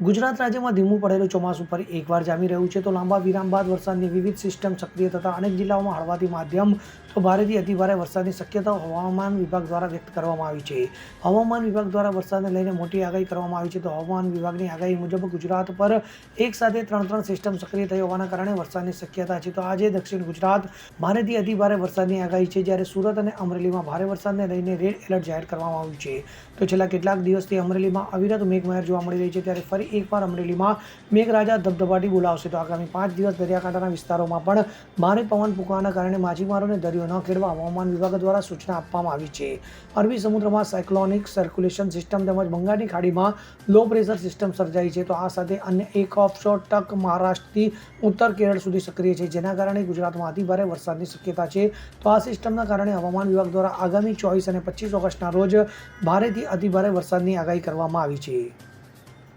ગુજરાત રાજ્યમાં ધીમું પડેલું ચોમાસું ફરી એકવાર જામી રહ્યું છે. તો લાંબા વિરામ બાદ વરસાદની વિવિધ સિસ્ટમ સક્રિય થતા અનેક જિલ્લાઓમાં હળવાથી માધ્યમ તો ભારેથી અતિભારે વરસાદની શક્યતાઓ હવામાન વિભાગ દ્વારા વ્યક્ત કરવામાં આવી છે. હવામાન વિભાગ દ્વારા વરસાદને લઈને મોટી આગાહી કરવામાં આવી છે. તો હવામાન વિભાગની આગાહી મુજબ ગુજરાત પર એક સાથે ત્રણ ત્રણ સિસ્ટમ સક્રિય થઈ હોવાના કારણે વરસાદની શક્યતા છે. તો આજે દક્ષિણ ગુજરાત ભારેથી અતિભારે વરસાદની આગાહી છે. જ્યારે સુરત અને અમરેલીમાં ભારે વરસાદને લઈને રેડ એલર્ટ જાહેર કરવામાં આવ્યું છે. તો છેલ્લા કેટલાક દિવસથી અમરેલીમાં અવિરત મેઘમહેર જોવા મળી રહી છે. ત્યારે ફરી એકવાર અમરેલીમાં મેઘરાજા ધબધબાટી બોલાવશે. તો આગામી પાંચ દિવસ દરિયાકાંઠાના વિસ્તારોમાં પણ ભારે પવન ફૂંકાવાના કારણે માછીમારોને દરિયો ન ખેડવા હવામાન વિભાગ દ્વારા સૂચના આપવામાં આવી છે. અરબી સમુદ્રમાં સાયક્લોનિક સર્ક્યુલેશન સિસ્ટમ તેમજ બંગાળની ખાડીમાં લો પ્રેશર સિસ્ટમ સર્જાઈ છે. તો આ સાથે અન્ય એક ઓફશોર ટક મહારાષ્ટ્રથી ઉત્તર કેરળ સુધી સક્રિય છે, જેના કારણે ગુજરાતમાં અતિભારે વરસાદની શક્યતા છે. તો આ સિસ્ટમના કારણે હવામાન વિભાગ દ્વારા આગામી ચોવીસ અને પચીસ ઓગસ્ટના રોજ ભારેથી અતિભારે વરસાદની આગાહી કરવામાં આવી છે.